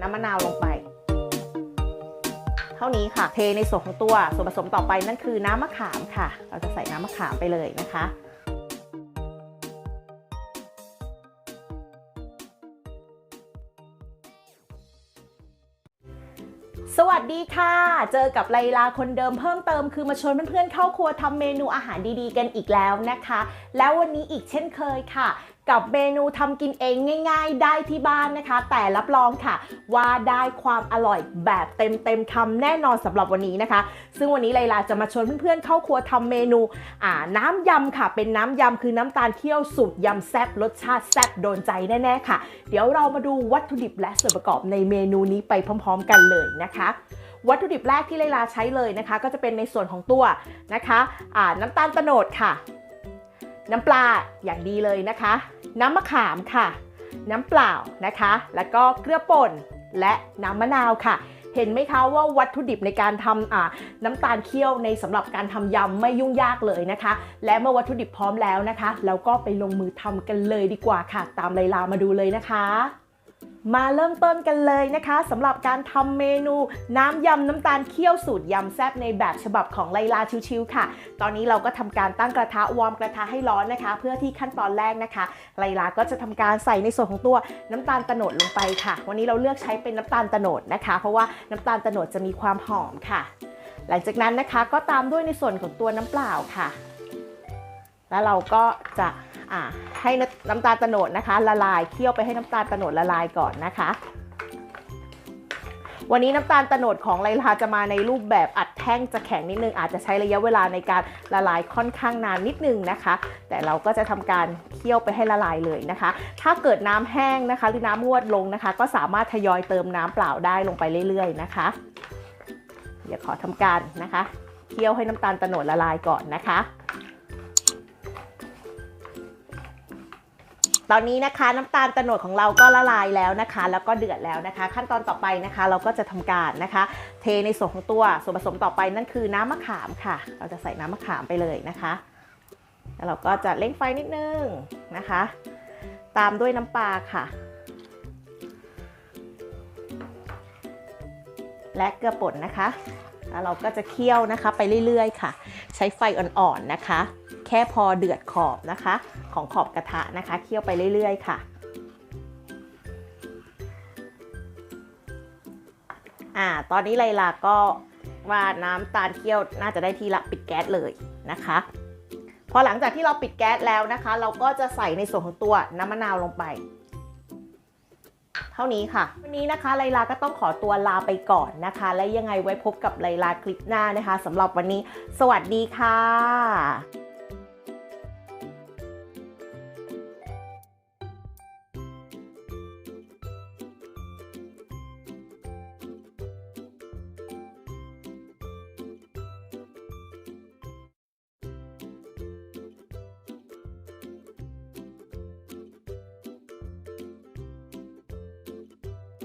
น้ำมะนาวลงไป เท่านี้ค่ะ เทในส่วนของตัวส่วนผสมต่อไปนั่นคือน้ำมะขามค่ะ เราจะใส่น้ำมะขามไปเลยนะคะสวัสดีค่ะ เจอกับไลลาคนเดิมเพิ่มเติมคือมาชวนเพื่อนๆเข้าครัวทำเมนูอาหารดีๆกันอีกแล้วนะคะ แล้ววันนี้อีกเช่นเคยค่ะ กับเมนูทำกินเองง่าย ๆ ได้ที่บ้านนะคะ แต่รับรองค่ะ ว่าได้ความอร่อยแบบเต็มๆคำแน่นอนสำหรับวันนี้นะคะ ซึ่งวันนี้ไลลาจะมาชวนเพื่อนๆเข้าครัวทำเมนูน้ำยำค่ะ เป็นน้ำยำคือน้ำตาลเคี่ยวสูตรยำแซ่บรสชาติแซ่บโดนใจแน่ๆค่ะ เดี๋ยวเรามาดูวัตถุดิบและส่วนประกอบในเมนูนี้ไปพร้อม ๆ กันเลยนะคะวัตถุดิบแรกที่ไลลาใช้เลยนะคะ ก็จะเป็นในส่วนของตัวนะคะน้ำตาลโตโนดค่ะ น้ำปลาอย่างดีเลยนะคะ น้ำมะขามค่ะ น้ำเปล่านะคะ แล้วก็เกลือป่นและน้ำมะนาวค่ะ เห็นไหมคะว่าวัตถุดิบในการทำอ่าน้ำตาลเคี่ยวในสำหรับการทำยำไม่ยุ่งยากเลยนะคะ และเมื่อวัตถุดิบพร้อมแล้วนะคะ เราก็ไปลงมือทำกันเลยดีกว่าค่ะ ตามไลลามาดูเลยนะคะ มาเริ่มต้นกันเลยนะคะสำหรับการทำเมนูน้ำยำน้ำตาลเคี่ยวสูตรยำแซ่บในแบบฉบับของไลลาชิวๆค่ะ ตอนนี้เราก็ทำการตั้งกระทะวอร์มกระทะให้ร้อนนะคะ เพื่อที่ขั้นตอนแรกนะคะ ไลลาก็จะทำการใส่ในส่วนของตัวน้ำตาลตโนดลงไปค่ะ วันนี้เราเลือกใช้เป็นน้ำตาลตโนดนะคะ เพราะว่าน้ำตาลตโนดจะมีความหอมค่ะ หลังจากนั้นนะคะก็ตามด้วยในส่วนของตัวน้ำเปล่าค่ะ แล้วเราก็จะ ให้น้ำตาลโตโนดนะคะ ละลายเคี่ยวไปให้น้ำตาลโตโนดละลายก่อนนะคะ วันนี้น้ำตาลโตโนดของไลลาจะมาในรูปแบบอัดแท่งจะแข็งนิดนึง อาจจะใช้ระยะเวลาในการละลายค่อนข้างนานนิดนึงนะคะ แต่เราก็จะทำการเคี่ยวไปให้ละลายเลยนะคะ ถ้าเกิดน้ำแห้งนะคะ หรือน้ำงวดลงนะคะ ก็สามารถทยอยเติมน้ำเปล่าได้ลงไปเรื่อยๆนะคะ เดี๋ยวขอทำการนะคะ เคี่ยวให้น้ำตาลโตโนดละลายก่อนนะคะ ตอนนี้นะคะน้ำตาลโตโนดของเราก็ละลายแล้วนะคะ แล้วก็เดือดแล้วนะคะ ขั้นตอนต่อไปนะคะ เราก็จะทำการนะคะ เทในส่วนของตัวส่วนผสมต่อไปนั่นคือน้ำมะขามค่ะ เราจะใส่น้ำมะขามไปเลยนะคะแล้วเราก็จะเล่งไฟนิดนึงนะคะ ตามด้วยน้ำปลาค่ะ และเกลือป่นนะคะ เราก็จะเคี่ยวนะคะไปเรื่อยๆ ค่ะ ใช้ไฟอ่อนๆนะคะ แค่พอเดือดขอบนะคะ ของขอบกระทะนะคะ เคี่ยวไปเรื่อยๆ ค่ะอ่าตอนนี้ไลลาก็ว่าน้ำตาลเคี่ยวน่าจะได้ทีละปิดแก๊สเลยนะคะ พอหลังจากที่เราปิดแก๊สแล้วนะคะ เราก็จะใส่ในส่วนของตัวน้ำมะนาวลงไป เท่านี้ค่ะ วันนี้นะคะไลลาก็ต้องขอตัวลาไปก่อนนะคะ และยังไงไว้พบกับไลลาคลิปหน้านะคะสำหรับวันนี้ สวัสดีค่ะ